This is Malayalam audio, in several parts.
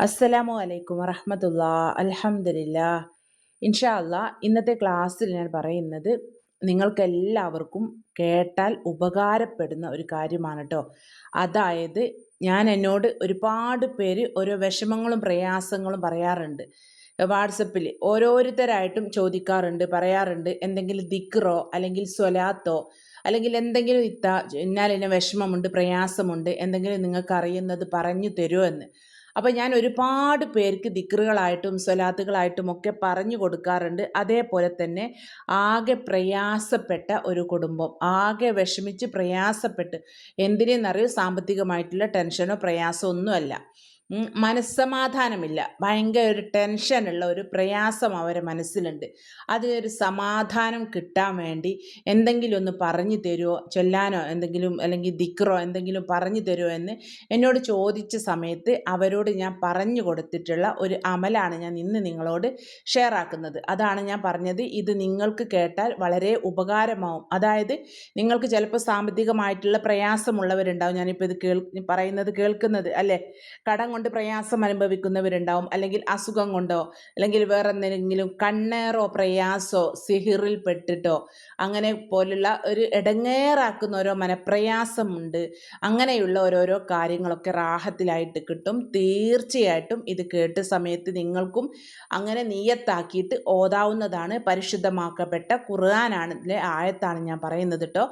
അസ്സലാമു അലൈക്കും വറഹമത്തുള്ള. അലഹമില്ല ഇൻഷാ അല്ലാ ഇന്നത്തെ ക്ലാസ്സിൽ ഞാൻ പറയുന്നത് നിങ്ങൾക്കെല്ലാവർക്കും കേട്ടാൽ ഉപകാരപ്പെടുന്ന ഒരു കാര്യമാണ് കേട്ടോ അതായത് ഞാൻ എന്നോട് ഒരുപാട് പേര് ഓരോ വിഷമങ്ങളും പ്രയാസങ്ങളും പറയാറുണ്ട്. വാട്സപ്പിൽ ഓരോരുത്തരായിട്ടും ചോദിക്കാറുണ്ട് പറയാറുണ്ട് എന്തെങ്കിലും ദിക്റോ അല്ലെങ്കിൽ സ്വലാത്തോ അല്ലെങ്കിൽ എന്തെങ്കിലും ഇത്ത ഇന്നാലിന്ന വിഷമമുണ്ട് പ്രയാസമുണ്ട് എന്തെങ്കിലും നിങ്ങൾക്ക് അറിയുന്നത് പറഞ്ഞു തരുമോ എന്ന്. അപ്പോൾ ഞാൻ ഒരുപാട് പേർക്ക് ദിക്റുകളായിട്ടും സ്വലാത്തുകളായിട്ടും ഒക്കെ പറഞ്ഞു കൊടുക്കാറുണ്ട്. അതേപോലെ തന്നെ ആകെ പ്രയാസപ്പെട്ട ഒരു കുടുംബം ആകെ വിഷമിച്ച് പ്രയാസപ്പെട്ട് എന്തിനെന്നറിയോ? സാമ്പത്തികമായിട്ടുള്ള ടെൻഷനോ പ്രയാസമോ ഒന്നുമല്ല മനസ്സമാധാനമില്ല. ഭയങ്കര ഒരു ടെൻഷനുള്ള ഒരു പ്രയാസം അവരെ മനസ്സിലുണ്ട്. അതിനൊരു സമാധാനം കിട്ടാൻ വേണ്ടി എന്തെങ്കിലും ഒന്ന് പറഞ്ഞു തരുമോ ചൊല്ലാനോ എന്തെങ്കിലും അല്ലെങ്കിൽ ദിക്റോ എന്തെങ്കിലും പറഞ്ഞു തരുമോ എന്ന് എന്നോട് ചോദിച്ച സമയത്ത് അവരോട് ഞാൻ പറഞ്ഞു കൊടുത്തിട്ടുള്ള ഒരു അമലാണ് ഞാൻ ഇന്ന് നിങ്ങളോട് ഷെയർ ആക്കുന്നത്. അതാണ് ഞാൻ പറഞ്ഞത്. ഇത് നിങ്ങൾക്ക് കേട്ടാൽ വളരെ ഉപകാരമാവും. അതായത് നിങ്ങൾക്ക് ചിലപ്പോൾ സാമ്പത്തികമായിട്ടുള്ള പ്രയാസമുള്ളവരുണ്ടാവും. ഞാനിപ്പോൾ ഇത് കേൾ പറയുന്നത് കേൾക്കുന്നത് അല്ലേ? കടം കൊണ്ട് പ്രയാസം അനുഭവിക്കുന്നവരുണ്ടാവും. അല്ലെങ്കിൽ അസുഖം കൊണ്ടോ അല്ലെങ്കിൽ വേറെ എന്തെങ്കിലും കണ്ണേറോ പ്രയാസോ സിഹിറിൽ പെട്ടിട്ടോ അങ്ങനെ പോലുള്ള ഒരു ഇടങ്ങേറാക്കുന്ന ഓരോ മനപ്രയാസമുണ്ട്. അങ്ങനെയുള്ള ഓരോരോ കാര്യങ്ങളൊക്കെ റാഹത്തിലായിട്ട് കിട്ടും. തീർച്ചയായിട്ടും ഇത് കേട്ട് സമയത്ത് നിങ്ങൾക്കും അങ്ങനെ നീയത്താക്കിയിട്ട് ഓതാവുന്നതാണ് പരിശുദ്ധമാക്കപ്പെട്ട ഖുർആനാണ് ഇതിലെ ആയത്താണ് ഞാൻ പറയുന്നത് കേട്ടോ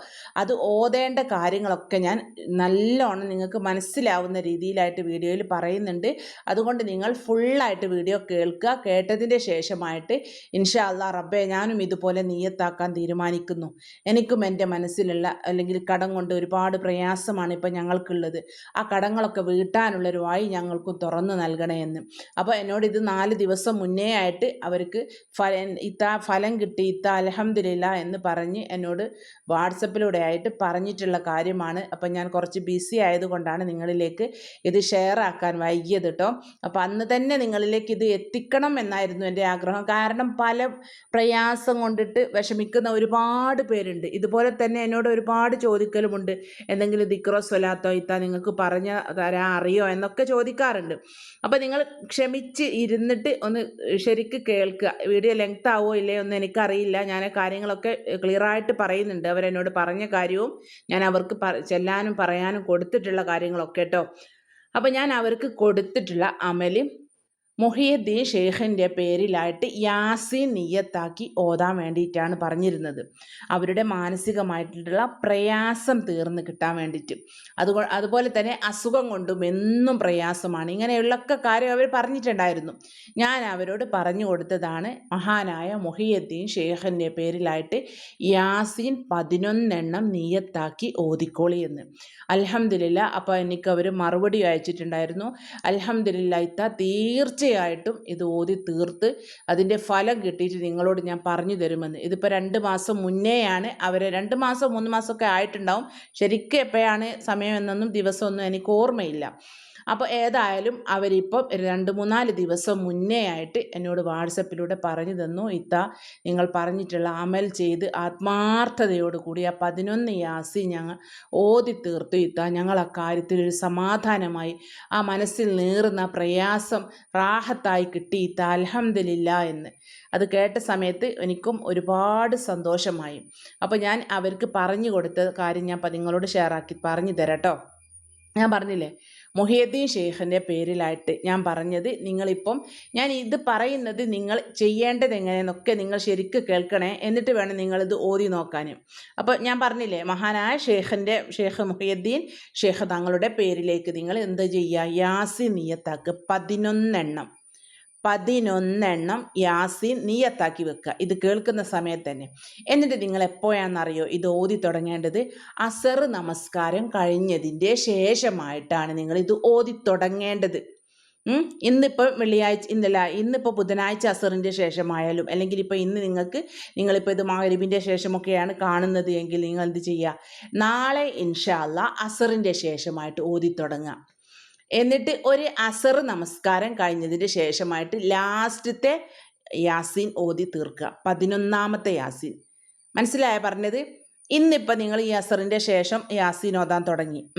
അത് ഓതേണ്ട കാര്യങ്ങളൊക്കെ ഞാൻ നല്ലോണം നിങ്ങൾക്ക് മനസ്സിലാവുന്ന രീതിയിലായിട്ട് വീഡിയോയിൽ പറയുന്നുണ്ട്. അതുകൊണ്ട് നിങ്ങൾ ഫുള്ളായിട്ട് വീഡിയോ കേൾക്കുക. കേട്ടതിന്റെ ശേഷമായിട്ട് ഇൻഷാ അല്ലാ റബ്ബെ ഞാനും ഇതുപോലെ നീയത്താക്കാൻ തീരുമാനിക്കുന്നു. എനിക്കും എന്റെ മനസ്സിലുള്ള അല്ലെങ്കിൽ കടം കൊണ്ട് ഒരുപാട് പ്രയാസമാണ് ഇപ്പം ഞങ്ങൾക്കുള്ളത്. ആ കടങ്ങളൊക്കെ വീട്ടാനുള്ളൊരു വായി ഞങ്ങൾക്കും തുറന്നു നൽകണമെന്ന്. അപ്പോൾ എന്നോട് ഇത് നാല് ദിവസം മുന്നേ ആയിട്ട് അവർക്ക് ഫല ഇത്ത ഫലം കിട്ടി ഇത്ത അലഹമില്ല എന്ന് പറഞ്ഞ് എന്നോട് വാട്സപ്പിലൂടെ ആയിട്ട് പറഞ്ഞിട്ടുള്ള കാര്യമാണ്. അപ്പം ഞാൻ കുറച്ച് ബിസി ആയതുകൊണ്ടാണ് നിങ്ങളിലേക്ക് ഇത് ഷെയർ ആക്കാൻ വൈകിയത് കേട്ടോ അപ്പോൾ അന്ന് തന്നെ നിങ്ങളിലേക്ക് ഇത് എത്തിക്കണം എന്നായിരുന്നു എന്റെ ആഗ്രഹം. കാരണം പല പ്രയാസം കൊണ്ടിട്ട് വിഷമിക്കുന്ന ഒരുപാട് പേരുണ്ട്. ഇതുപോലെ തന്നെ എന്നോട് ഒരുപാട് ചോദിക്കലുമുണ്ട്. എന്തെങ്കിലും ദിക്രോ സ്വലാത്തോ ഇത്താ നിങ്ങൾക്ക് പറഞ്ഞ തരാ അറിയോ എന്നൊക്കെ ചോദിക്കാറുണ്ട്. അപ്പോൾ നിങ്ങൾ ക്ഷമിച്ച് ഇരുന്നിട്ട് ഒന്ന് ശരിക്ക് കേൾക്കുക. വീഡിയോ ലെങ്ത് ആവോ ഇല്ലയോ ഒന്നും എനിക്കറിയില്ല. ഞാൻ കാര്യങ്ങളൊക്കെ ക്ലിയറായിട്ട് പറയുന്നുണ്ട്. അവരെന്നോട് പറഞ്ഞ കാര്യവും ഞാൻ അവർക്ക് ചെല്ലാനും പറയാനും കൊടുത്തിട്ടുള്ള കാര്യങ്ങളൊക്കെ കേട്ടോ. അപ്പോൾ ഞാൻ അവർക്ക് കൊടുത്തിട്ടുള്ള അമൽ മൊഹിയദ്ദീൻ ഷെയ്ഖിന്റെ പേരിലായിട്ട് യാസിൻ നിയ്യത്താക്കി ഓതാൻ വേണ്ടിയിട്ടാണ് പറഞ്ഞിരുന്നത്. അവരുടെ മാനസികമായിട്ടുള്ള പ്രയാസം തീർന്ന് കിട്ടാൻ വേണ്ടിയിട്ട്. അതുകൊ അതുപോലെ തന്നെ അസുഖം കൊണ്ടും എന്നും പ്രയാസമാണ്. ഇങ്ങനെയുള്ളൊക്കെ കാര്യം അവർ പറഞ്ഞിട്ടുണ്ടായിരുന്നു. ഞാൻ അവരോട് പറഞ്ഞു കൊടുത്തതാണ് മഹാനായ മൊഹിയദ്ദീൻ ഷെയ്ഖിന്റെ പേരിലായിട്ട് യാസീൻ പതിനൊന്നെണ്ണം നീയത്താക്കി ഓതിക്കോളി എന്ന്. അലഹമില്ല അപ്പോൾ എനിക്ക് അവർ മറുപടി അയച്ചിട്ടുണ്ടായിരുന്നു. അലഹമില്ല ഇത്ത തീർച്ചയായും തീർച്ചയായിട്ടും ഇത് ഓതി തീർത്ത് അതിന്റെ ഫലം കിട്ടിയിട്ട് നിങ്ങളോട് ഞാൻ പറഞ്ഞു തരുമെന്ന്. ഇതിപ്പോൾ രണ്ട് മാസം മുന്നേയാണ് അവരെ രണ്ട് മാസം മൂന്ന് മാസമൊക്കെ ആയിട്ടുണ്ടാവും. ശരിക്കും എപ്പോഴാണ് സമയം എന്നൊന്നും ദിവസമൊന്നും എനിക്ക് ഓർമ്മയില്ല. അപ്പോൾ ഏതായാലും അവരിപ്പം രണ്ട് മൂന്നാൽ ദിവസം മുന്നേ ആയിട്ട് എന്നോട് വാട്സപ്പിലൂടെ പറഞ്ഞു തന്നു. ഇത്ത നിങ്ങൾ പറഞ്ഞിട്ടുള്ള അമൽ ചെയ്ത് ആത്മാർത്ഥതയോടുകൂടി ആ പതിനൊന്ന് യാസി ഞങ്ങൾ ഓതി തീർത്തു. ഇത്ത ഞങ്ങൾ ആ കാര്യത്തിൽ ഒരു സമാധാനമായി ആ മനസ്സിൽ നീറുന്ന പ്രയാസം റാഹത്തായി കിട്ടി ഇത്ത എന്ന്. അത് കേട്ട സമയത്ത് എനിക്കും ഒരുപാട് സന്തോഷമായി. അപ്പോൾ ഞാൻ അവർക്ക് പറഞ്ഞു കൊടുത്ത കാര്യം ഞാൻ നിങ്ങളോട് ഷെയറാക്കി പറഞ്ഞു തരാം കേട്ടോ ഞാൻ പറഞ്ഞില്ലേ? മൊഹിയദ്ദീൻ ഷെയ്ഖിന്റെ പേരിലായിട്ട് ഞാൻ പറഞ്ഞത് നിങ്ങളിപ്പം ഞാൻ ഇത് പറയുന്നത് നിങ്ങൾ ചെയ്യേണ്ടത് എങ്ങനെയെന്നൊക്കെ നിങ്ങൾ ശരിക്ക് കേൾക്കണേ എന്നിട്ട് വേണം നിങ്ങളിത് ഓതി നോക്കാനും അപ്പോൾ ഞാൻ പറഞ്ഞില്ലേ മഹാനായ ഷെയ്ഖിന്റെ ഷെയ്ഖ് മുഹിയദ്ദീൻ ഷെയ്ഖ് തങ്ങളുടെ പേരിലേക്ക് നിങ്ങൾ എന്ത് ചെയ്യുക? യാസി നിയത്താക്ക് പതിനൊന്നെണ്ണം. പതിനൊന്നെണ്ണം യാസീൻ നീയത്താക്കി വെക്കുക. ഇത് കേൾക്കുന്ന സമയത്ത് തന്നെ. എന്നിട്ട് നിങ്ങൾ എപ്പോഴാണെന്നറിയോ? ഇത് ഓതി തുടങ്ങേണ്ടത് അസർ നമസ്കാരം കഴിഞ്ഞതിന്റെ ശേഷമായിട്ടാണ് നിങ്ങൾ ഇത് ഓതി തുടങ്ങേണ്ടത്. ഇന്നിപ്പോൾ വെള്ളിയാഴ്ച ഇന്നല്ല ഇന്നിപ്പോൾ ബുധനാഴ്ച അസറിന്റെ ശേഷമായാലും അല്ലെങ്കിൽ ഇപ്പോൾ ഇന്ന് നിങ്ങൾക്ക് നിങ്ങളിപ്പോൾ ഇത് മകരിബിന്റെ ശേഷമൊക്കെയാണ് കാണുന്നത് എങ്കിൽ നിങ്ങൾ എന്ത് ചെയ്യുക? നാളെ ഇൻഷാല്ല അസറിന്റെ ശേഷമായിട്ട് ഓതി തുടങ്ങുക. എന്നിട്ട് ഒരു അസർ നമസ്കാരം കഴിഞ്ഞതിന് ശേഷമായിട്ട് ലാസ്റ്റത്തെ യാസീൻ ഓതി തീർക്കുക. പതിനൊന്നാമത്തെ യാസീൻ. മനസ്സിലായ പറഞ്ഞത്? ഇന്നിപ്പോൾ നിങ്ങൾ ഈ അസറിന്റെ ശേഷം യാസീൻ ഓതാൻ തുടങ്ങി.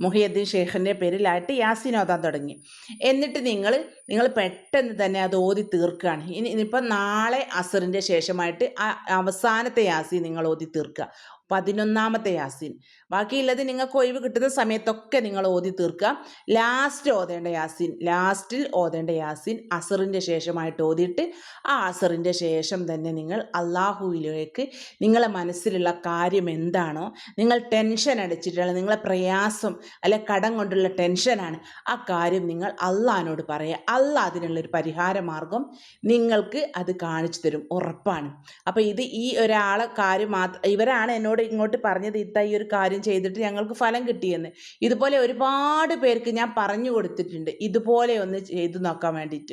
മുഹിയദ്ദീൻ ഷെയ്ഖിന്റെ പേരിലായിട്ട് യാസീൻ ഓതാൻ തുടങ്ങി. എന്നിട്ട് നിങ്ങൾ നിങ്ങൾ പെട്ടെന്ന് തന്നെ അത് ഓതി തീർക്കുകയാണ്. ഇനി ഇനിയിപ്പോൾ നാളെ അസറിന്റെ ശേഷമായിട്ട് ആ അവസാനത്തെ യാസീൻ നിങ്ങൾ ഓതി തീർക്കുക. പതിനൊന്നാമത്തെ യാസിൻ. ബാക്കിയുള്ളത് നിങ്ങൾക്ക് ഒഴിവ് കിട്ടുന്ന സമയത്തൊക്കെ നിങ്ങൾ ഓതി തീർക്കുക. ലാസ്റ്റ് ഓതേണ്ട യാസീൻ ലാസ്റ്റിൽ ഓതേണ്ട യാസീൻ അസറിന്റെ ശേഷമായിട്ട് ഓതിയിട്ട് ആ അസറിന്റെ ശേഷം തന്നെ നിങ്ങൾ അള്ളാഹുവിലേക്ക് നിങ്ങളെ മനസ്സിലുള്ള കാര്യം എന്താണോ നിങ്ങൾ ടെൻഷൻ അടിച്ചിട്ടുള്ള നിങ്ങളെ പ്രയാസം അല്ലെ കടം കൊണ്ടുള്ള ടെൻഷനാണ് ആ കാര്യം നിങ്ങൾ അള്ളഹാനോട് പറയുക. അല്ല അതിനുള്ളൊരു പരിഹാര മാർഗം നിങ്ങൾക്ക് അത് കാണിച്ചു തരും ഉറപ്പാണ്. അപ്പോൾ ഇത് ഈ ഒരാളെ കാര്യം മാത്രം ഇവരാണ് എന്നോട് ഇങ്ങോട്ട് പറഞ്ഞത് ഇത്ത ഈ ഒരു കാര്യം ചെയ്തിട്ട് ഞങ്ങൾക്ക് ഫലം കിട്ടിയെന്ന്. ഇതുപോലെ ഒരുപാട് പേർക്ക് ഞാൻ പറഞ്ഞു കൊടുത്തിട്ടുണ്ട്. ഇതുപോലെ ഒന്ന് ചെയ്തു നോക്കാൻ വേണ്ടിയിട്ട്.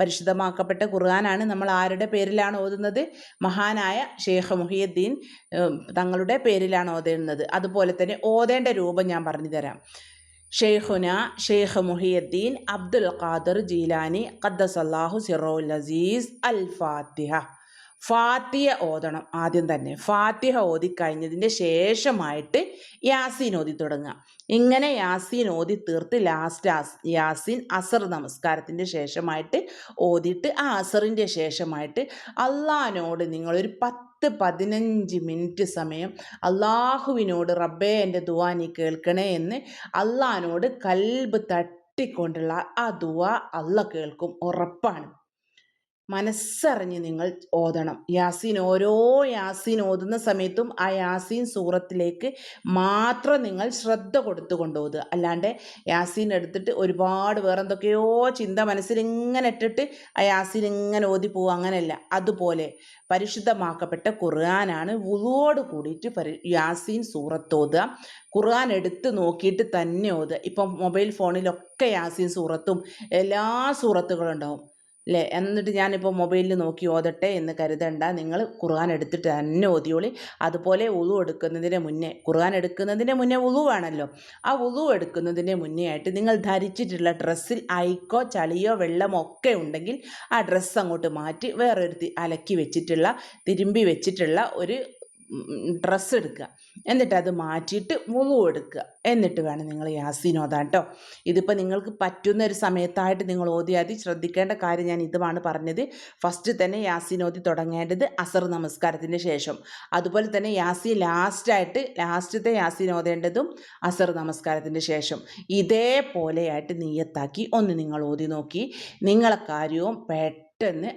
പരിശുദ്ധമാക്കപ്പെട്ട ഖുർആനാണ് നമ്മൾ ആരുടെ പേരിലാണ് ഓതുന്നത്? മഹാനായ ഷേഖ് മുഹിയുദ്ദീൻ തങ്ങളുടെ പേരിലാണ് ഓതേണ്ടത്. അതുപോലെ തന്നെ ഓതേണ്ട രൂപം ഞാൻ പറഞ്ഞു തരാം. ഷെയ്ഖുന ഷെയ്ഖ് മുഹിയുദ്ദീൻ അബ്ദുൽ ഖാദർ ജീലാനി ഖദ്ദസ് ഖദ്ദസല്ലാഹു സിറോൽ അസീസ് അൽ ഫാത്തിഹ. ഫാത്തിഹ ഓതണം ആദ്യം തന്നെ. ഫാത്തിഹ ഓതി കഴിഞ്ഞതിന്റെ ശേഷമായിട്ട് യാസീൻ ഓതി തുടങ്ങുക. ഇങ്ങനെ യാസീൻ ഓതി തീർത്ത് ലാസ്റ്റ് യാസീൻ അസർ നമസ്കാരത്തിന്റെ ശേഷമായിട്ട് ഓതിയിട്ട് ആ അസറിന്റെ ശേഷമായിട്ട് അള്ളഹാനോട് നിങ്ങളൊരു പത്ത് പതിനഞ്ച് മിനിറ്റ് സമയം അള്ളാഹുവിനോട് റബ്ബേ എന്റെ ദുവാ നീ കേൾക്കണേ എന്ന് അള്ളഹാനോട് കൽബ് തട്ടിക്കൊണ്ടുള്ള ആ ദുവാ അല്ല കേൾക്കും. ഉറപ്പാണ്. മനസ്സറിഞ്ഞ് നിങ്ങൾ ഓതണം. യാസീൻ ഓരോ യാസീൻ ഓതുന്ന സമയത്തും ആ യാസീൻ സൂറത്തിലേക്ക് മാത്രം നിങ്ങൾ ശ്രദ്ധ കൊടുത്തു കൊണ്ടുപോകുക അല്ലാണ്ട് യാസീൻ എടുത്തിട്ട് ഒരുപാട് വേറെന്തൊക്കെയോ ചിന്ത മനസ്സിൽ ഇങ്ങനെ ഇട്ടിട്ട് ആ യാസീൻ ഇങ്ങനെ ഓതി പോവുക അങ്ങനെയല്ല. അതുപോലെ പരിശുദ്ധമാക്കപ്പെട്ട ഖുർആനാണ് വുളുവോട് കൂടിയിട്ട് പരി യാസീൻ സൂറത്ത് ഓതുക. ഖുർആൻ എടുത്ത് നോക്കിയിട്ട് തന്നെ ഓതുക. ഇപ്പം മൊബൈൽ ഫോണിലൊക്കെ യാസീൻ സൂറത്തും എല്ലാ സൂറത്തുകളും ഉണ്ടാവും അല്ലേ എന്നിട്ട് ഞാനിപ്പോൾ മൊബൈലിൽ നോക്കി ഓതട്ടെ എന്ന് കരുതണ്ട. നിങ്ങൾ ഖുർആൻ എടുത്തിട്ട് തന്നെ ഓതിയോളി. അതുപോലെ ഉളു എടുക്കുന്നതിന് മുന്നേ ഖുർആൻ എടുക്കുന്നതിന് മുന്നേ വേണമല്ലോ ആ ഉളു എടുക്കുന്നതിന് മുന്നേ ആയിട്ട് നിങ്ങൾ ധരിച്ചിട്ടുള്ള ഡ്രസ്സിൽ അയക്കോ ചളിയോ വെള്ളമോ ഒക്കെ ഉണ്ടെങ്കിൽ ആ ഡ്രസ്സ് അങ്ങോട്ട് മാറ്റി വേറൊരു അലക്കി വെച്ചിട്ടുള്ള തിരുമ്പി വെച്ചിട്ടുള്ള ഒരു ഡ്രസ്സ് എടുക്കുക. എന്നിട്ട് അത് മാറ്റിയിട്ട് മുളു എടുക്കുക. എന്നിട്ട് വേണം നിങ്ങൾ യാസീനോദാൻ കേട്ടോ ഇതിപ്പോൾ നിങ്ങൾക്ക് പറ്റുന്ന ഒരു സമയത്തായിട്ട് നിങ്ങൾ ഓതിയാതി ശ്രദ്ധിക്കേണ്ട കാര്യം ഞാൻ ഇതുമാണ് പറഞ്ഞത്. ഫസ്റ്റ് തന്നെ യാസീനോദി തുടങ്ങേണ്ടത് അസർ നമസ്കാരത്തിന് ശേഷം. അതുപോലെ തന്നെ യാസി ലാസ്റ്റായിട്ട് ലാസ്റ്റത്തെ യാസീൻ അസർ നമസ്കാരത്തിന്റെ ശേഷം. ഇതേപോലെയായിട്ട് നീയത്താക്കി ഒന്ന് നിങ്ങൾ ഓതി നോക്കി. നിങ്ങളെ കാര്യവും പെട്ടെന്ന്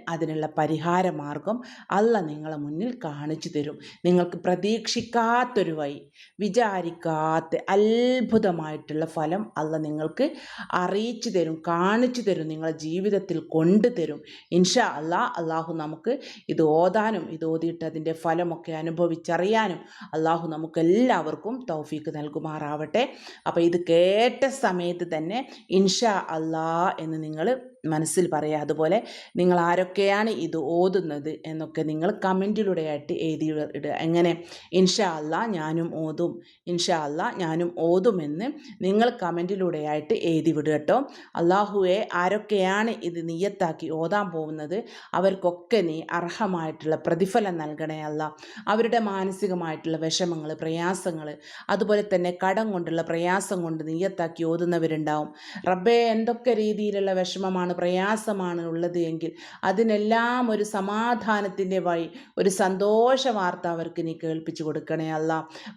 അതിനുള്ള പരിഹാരമാർഗം അല്ല നിങ്ങളെ മുന്നിൽ കാണിച്ചു തരും. നിങ്ങൾക്ക് പ്രതീക്ഷിക്കാത്തൊരു വഴി വിചാരിക്കാത്ത അത്ഭുതമായിട്ടുള്ള ഫലം അല്ല നിങ്ങൾക്ക് അറിയിച്ചു തരും കാണിച്ചു തരും നിങ്ങളെ ജീവിതത്തിൽ കൊണ്ടുതരും ഇൻഷാ അല്ലാ അള്ളാഹു നമുക്ക് ഇത് ഓതാനും ഇത് ഓതിയിട്ട് അതിന്റെ ഫലമൊക്കെ അനുഭവിച്ചറിയാനും അള്ളാഹു നമുക്ക് എല്ലാവർക്കും തൗഫീക്ക് നൽകുമാറാവട്ടെ. അപ്പോൾ ഇത് കേട്ട സമയത്ത് തന്നെ ഇൻഷാ അല്ലാ എന്ന് നിങ്ങൾ മനസ്സിൽ പറയുക അതുപോലെ നിങ്ങൾ ആരൊക്കെയാണ് ഇത് ഓതുന്നത് എന്നൊക്കെ നിങ്ങൾ കമന്റിലൂടെയായിട്ട് എഴുതി ഇടുക. എങ്ങനെ? ഇൻഷാ അല്ല ഞാനും ഓതും. ഇൻഷാ അല്ല ഞാനും ഓതുമെന്ന് നിങ്ങൾ കമന്റിലൂടെയായിട്ട് എഴുതി വിടുക കേട്ടോ. അള്ളാഹുവെ ആരൊക്കെയാണ് ഇത് നിയത്താക്കി ഓതാൻ പോകുന്നത്? അവർക്കൊക്കെ നീ അർഹമായിട്ടുള്ള പ്രതിഫലം നൽകണേ അല്ല. അവരുടെ മാനസികമായിട്ടുള്ള വിഷമങ്ങൾ പ്രയാസങ്ങൾ അതുപോലെ തന്നെ കടം കൊണ്ടുള്ള പ്രയാസം കൊണ്ട് നീയത്താക്കി ഓതുന്നവരുണ്ടാവും. റബ്ബെ എന്തൊക്കെ രീതിയിലുള്ള വിഷമമാണ് പ്രയാസമാണ് ഉള്ളത് എങ്കിൽ അതിനെല്ലാം ഒരു സമാധാനത്തിന്റെ വഴി ഒരു സന്തോഷ വാർത്ത അവർക്ക് നീ കേൾപ്പിച്ചു കൊടുക്കണേ അല്ല.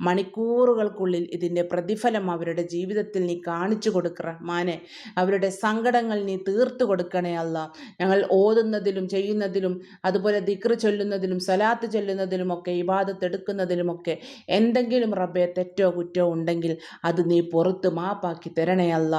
മണിക്കൂറുകൾക്കുള്ളിൽ ഇതിന്റെ പ്രതിഫലം അവരുടെ ജീവിതത്തിൽ നീ കാണിച്ചു കൊടുക്ക മാനെ അവരുടെ സങ്കടങ്ങൾ നീ തീർത്തു കൊടുക്കണേ അല്ല. ഞങ്ങൾ ഓതുന്നതിലും ചെയ്യുന്നതിലും അതുപോലെ ദിക്റ് ചൊല്ലുന്നതിലും സലാത്ത് ചൊല്ലുന്നതിലുമൊക്കെ ഇബാദത്ത് എടുക്കുന്നതിലുമൊക്കെ എന്തെങ്കിലും റബ്ബെ തെറ്റോ കുറ്റോ ഉണ്ടെങ്കിൽ അത് നീ പുറത്ത് മാപ്പാക്കി തരണേ അല്ല.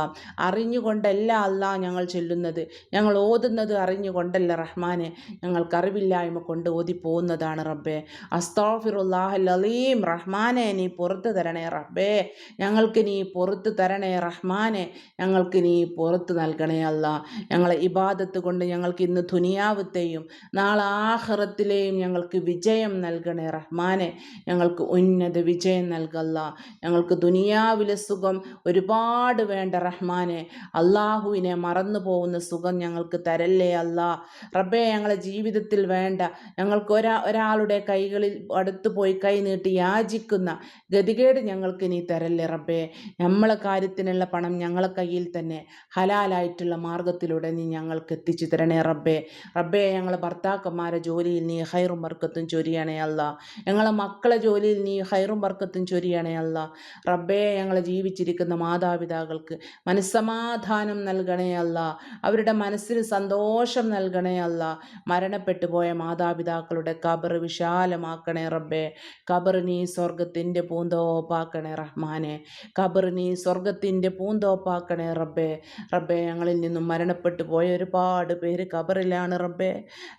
അറിഞ്ഞുകൊണ്ടല്ല അല്ല ഞങ്ങൾ ചൊല്ലുന്നത്. ഞങ്ങൾ ഓതുന്നത് അറിഞ്ഞുകൊണ്ടല്ല റഹ്മാനെ? ഞങ്ങൾക്ക് അറിവില്ലായ്മ കൊണ്ട് ഓതി പോകുന്നതാണ് റബ്ബേ. അസ്താഫിറുല്ലാഹൽ അലീം റഹ്മാനെ നീ പുറത്ത് തരണേ റബ്ബേ. ഞങ്ങൾക്ക് നീ പുറത്ത് തരണേ റഹ്മാനെ. ഞങ്ങൾക്ക് നീ പുറത്ത് നൽകണേ അല്ല ഞങ്ങളെ ഇബാദത്ത് കൊണ്ട് ഞങ്ങൾക്ക് ഇന്ന് ദുനിയാവത്തെയും നാളെ ആഹ്റത്തിലെയും ഞങ്ങൾക്ക് വിജയം നൽകണേ റഹ്മാനെ. ഞങ്ങൾക്ക് ഉന്നത വിജയം നൽകല്ല ഞങ്ങൾക്ക് ദുനിയാവിലെ സുഖം ഒരുപാട് വേണ്ട റഹ്മാനെ. അള്ളാഹുവിനെ മറന്നു പോകുന്ന സുഖം ഞങ്ങൾക്ക് തരല്ലേ അല്ല. റബ്ബേ ഞങ്ങളെ ജീവിതത്തിൽ വേണ്ട. ഞങ്ങൾക്ക് ഒരാ ഒരാളുടെ കൈകളിൽ അടുത്ത് പോയി കൈ നീട്ടി യാചിക്കുന്ന ഗതികേട് ഞങ്ങൾക്ക് നീ തരല്ലേ റബ്ബേ. നമ്മളെ കാര്യത്തിനുള്ള പണം ഞങ്ങളെ കയ്യിൽ തന്നെ ഹലാലായിട്ടുള്ള മാർഗത്തിലൂടെ നീ ഞങ്ങൾക്ക് എത്തിച്ചു തരണേ റബ്ബേ. റബ്ബേ ഞങ്ങളെ ഭർത്താക്കന്മാരെ ജോലിയിൽ നീ ഹൈറും വർക്കത്തും ചൊരിയണേ അല്ല. ഞങ്ങളെ മക്കളെ ജോലിയിൽ നീ ഹൈറും വർക്കത്തും ചൊരിയണേ അല്ല. റബ്ബേ ഞങ്ങളെ ജീവിച്ചിരിക്കുന്ന മാതാപിതാക്കൾക്ക് മനസ്സമാധാനം നൽകണേ അല്ല. അവരുടെ മനസ്സിന് സന്തോഷം നൽകണേ അല്ല. മരണപ്പെട്ടു പോയ മാതാപിതാക്കളുടെ കബർ വിശാലമാക്കണേ റബ്ബേ. കബർ നീ സ്വർഗത്തിന്റെ പൂന്തോപ്പാക്കണേ റഹ്മാനെ. കബർ നീ സ്വർഗത്തിന്റെ പൂന്തോപ്പാക്കണേ റബ്ബേ. റബ്ബേ ഞങ്ങളിൽ നിന്നും മരണപ്പെട്ടു പോയ ഒരുപാട് പേര് കബറിലാണ് റബ്ബേ.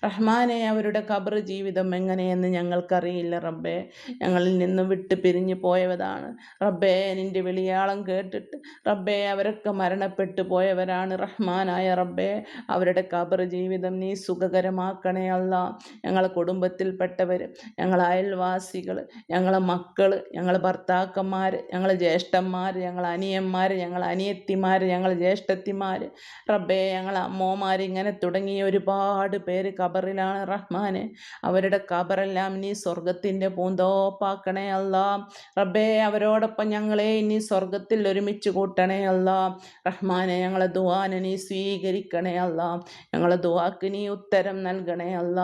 റഹ്മാനെ അവരുടെ കബർ ജീവിതം എങ്ങനെയെന്ന് ഞങ്ങൾക്കറിയില്ല റബ്ബേ. ഞങ്ങളിൽ നിന്നും വിട്ട് പിരിഞ്ഞു പോയവതാണ് റബ്ബേ നിന്റെ വിളിയാളം കേട്ടിട്ട് റബ്ബേ അവരൊക്കെ മരണപ്പെട്ടു പോയവരാണ് റഹ്മാനായ റബ്ബേ. അവരുടെ കബർ ജീവിതം നീ സുഖകരമാക്കണേ അല്ല. ഞങ്ങളെ കുടുംബത്തിൽപ്പെട്ടവർ ഞങ്ങളെ അയൽവാസികൾ ഞങ്ങളെ മക്കൾ ഞങ്ങളെ ഭർത്താക്കന്മാർ ഞങ്ങളെ ജ്യേഷ്ഠന്മാർ ഞങ്ങളെ അനിയന്മാർ ഞങ്ങളെ അനിയത്തിമാർ ഞങ്ങളെ ജ്യേഷ്ഠത്തിമാർ റബ്ബേ ഞങ്ങളെ അമ്മോമാർ ഇങ്ങനെ തുടങ്ങിയ ഒരുപാട് പേര് കബറിലാണ് റഹ്മാനെ. അവരുടെ കബറെല്ലാം നീ സ്വർഗത്തിന്റെ പൂന്തോപ്പാക്കണേ അല്ല. റബ്ബേ അവരോടൊപ്പം ഞങ്ങളെ ഇനി സ്വർഗത്തിൽ ഒരുമിച്ച് കൂട്ടണേ അല്ല. റഹ്മാനെ ഞങ്ങളെ ദുവാനെ നീ സ്വീകരിക്കണേ അല്ല. ഞങ്ങളെ ദുവാക്ക് നീ ഉത്തരം നൽകണേ അല്ല.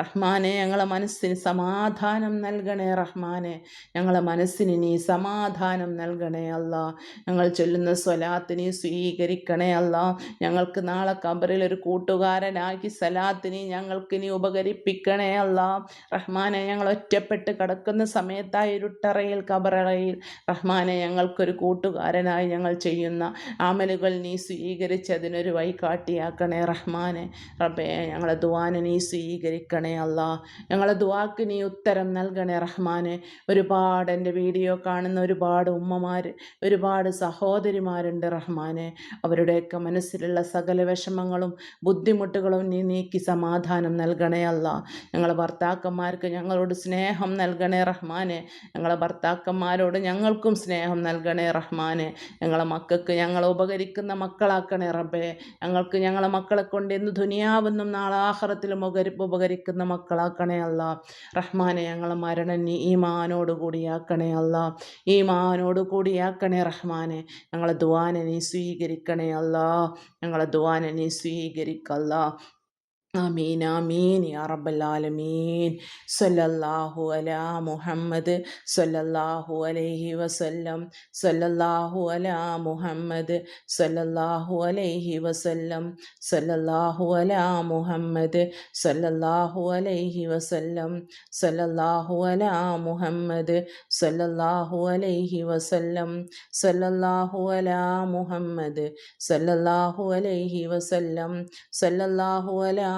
റഹ്മാനെ ഞങ്ങളെ മനസ്സിന് സമാധാനം നൽകണേ റഹ്മാനെ. ഞങ്ങളെ മനസ്സിന് നീ സമാധാനം നൽകണേ അല്ല. ഞങ്ങൾ ചൊല്ലുന്ന സ്വലാത്ത് നീ സ്വീകരിക്കണേ അല്ല. ഞങ്ങൾക്ക് നാളെ കബറിൽ ഒരു കൂട്ടുകാരനാക്കി സലാത്തിനി ഞങ്ങൾക്ക് നീ ഉപകരിപ്പിക്കണേ അല്ല. റഹ്മാനെ ഞങ്ങൾ ഒറ്റപ്പെട്ട് കിടക്കുന്ന സമയത്തായി ഇരുട്ടറയിൽ കബറയിൽ റഹ്മാനെ ഞങ്ങൾക്കൊരു കൂട്ടുകാരനായി ഞങ്ങൾ ചെയ്യുന്ന ആമലുകൾ നീ സ്വീകരിച്ച് അതിനൊരു വഴികാട്ടിയാക്കണേ റഹ്മാനെ. റബ്ബേ ഞങ്ങളെ ദുവാനെ നീ സ്വീകരിക്കണേ അല്ല. ഞങ്ങളെ ദുവാക്ക് നീ ഉത്തരം നൽകണേ റഹ്മാനെ. ഒരുപാട് എന്റെ വീഡിയോ കാണുന്ന ഒരുപാട് ഉമ്മമാർ ഒരുപാട് സഹോദരിമാരുണ്ട് റഹ്മാനെ. അവരുടെയൊക്കെ മനസ്സിലുള്ള സകല വിഷമങ്ങളും ബുദ്ധിമുട്ടുകളും നീ നീക്കി സമാധാനം നൽകണേ അല്ല. ഞങ്ങളെ ഭർത്താക്കന്മാർക്ക് ഞങ്ങളോട് സ്നേഹം നൽകണേ റഹ്മാനെ. ഞങ്ങളെ ഭർത്താക്കന്മാരോട് ഞങ്ങൾക്കും സ്നേഹം നൽകണേ റഹ്മാനെ. ഞങ്ങളെ മക്കൾക്ക് ഞങ്ങളെ ഉപകരിക്കുന്ന മക്കളാക്കണേ റബ്ബേ. ഞങ്ങൾക്ക് ഞങ്ങളെ മക്കളെ കൊണ്ട് എന്ന് ദുനിയാവെന്നും നാളെ ആഹ്റത്തിലും ഉപകരി ഉപകരിക്കുന്ന മക്കളാക്കണേ അല്ല. റഹ്മാനെ ഞങ്ങളെ മരണം നീ ഈമാനോട് കൂടിയാക്കണേ അല്ല. ഈമാനോട് കൂടിയാക്കണേ റഹ്മാനെ. ഞങ്ങളെ ദുവാനെ നീ സ്വീകരിക്കണേ അല്ല. ഞങ്ങളെ ദുവാനെ നീ സ്വീകരിക്കല്ല. ആമീൻ ആമീൻ യാ റബ്ബൽ ആലമീൻ. സല്ലല്ലാഹു അലാ മുഹമ്മദ് സല്ലല്ലാഹു അലൈഹി വസല്ലം. സല്ലല്ലാഹു അലാ മുഹമ്മദ് സല്ലല്ലാഹു അലൈഹി വസല്ലം. സല്ലല്ലാഹു അലാ മുഹമ്മദ് സല്ലല്ലാഹു അലൈഹി വസല്ലം. സല്ലല്ലാഹു അലാ മുഹമ്മദ് സല്ലല്ലാഹു അലൈഹി വസല്ലം. സല്ലല്ലാഹു അലാ മുഹമ്മദ് സല്ലല്ലാഹു അലൈഹി വസല്ലം. സല്ലല്ലാഹു അലാ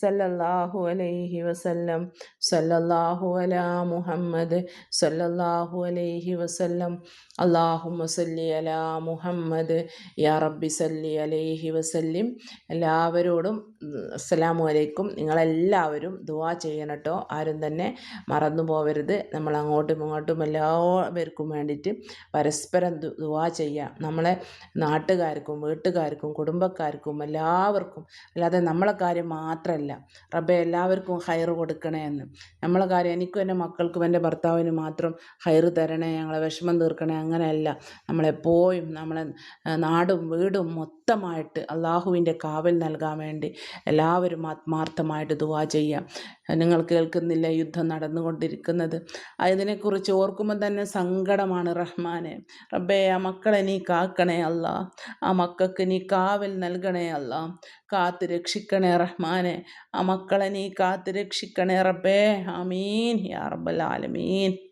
സല്ലല്ലാഹു അലൈഹി വസല്ലം സല്ലല്ലാഹു അലാ മുഹമ്മദ് സല്ലല്ലാഹു അലൈഹി വസല്ലം. അള്ളാഹുമ്മ സല്ലി അലാ മുഹമ്മദ് യാ റബ്ബി സല്ലി അലൈഹി വസല്ലിം. എല്ലാവരോടും അസ്സലാമു അലൈക്കും. നിങ്ങളെല്ലാവരും ദുവാ ചെയ്യണം കേട്ടോ ആരും തന്നെ മറന്നു പോവരുത്. നമ്മൾ അങ്ങോട്ടും ഇങ്ങോട്ടും എല്ലാവർക്കും വേണ്ടിയിട്ട് പരസ്പരം ദുവാ ചെയ്യാം. നമ്മളെ നാട്ടുകാർക്കും വീട്ടുകാർക്കും കുടുംബക്കാർക്കും എല്ലാവർക്കും. അല്ലാതെ നമ്മളെ കാര്യം മാത്രമല്ല റബ്ബെ എല്ലാവർക്കും ഹയർ കൊടുക്കണേ എന്ന്. നമ്മളെ കാര്യം എനിക്കും എന്റെ മക്കൾക്കും എന്റെ ഭർത്താവിനും മാത്രം ഹയർ തരണേ ഞങ്ങളെ വിഷമം തീർക്കണേ അങ്ങനെയല്ല. നമ്മളെപ്പോഴും നമ്മളെ നാടും വീടും മൊത്തമായിട്ട് അള്ളാഹുവിന്റെ കാവൽ നൽകാൻ വേണ്ടി എല്ലാവരും ആത്മാർത്ഥമായിട്ട് ദുവാ ചെയ്യാം. നിങ്ങൾ കേൾക്കുന്നില്ല യുദ്ധം നടന്നുകൊണ്ടിരിക്കുന്നത്. അതിനെക്കുറിച്ച് ഓർക്കുമ്പോൾ തന്നെ സങ്കടമാണ് റഹ്മാനെ. റബ്ബേ ആ മക്കളെ നീ കാക്കണേ അല്ല. ആ മക്കൾക്ക് നീ കാവൽ നൽകണേ അല്ല. കാത്ത് രക്ഷിക്കണേ റഹ്മാനെ. ആ മക്കളെ നീ കാത്ത് രക്ഷിക്കണേ റബ്ബേ. ആമീൻ. യാ റബ്ബൽ ആലമീൻ.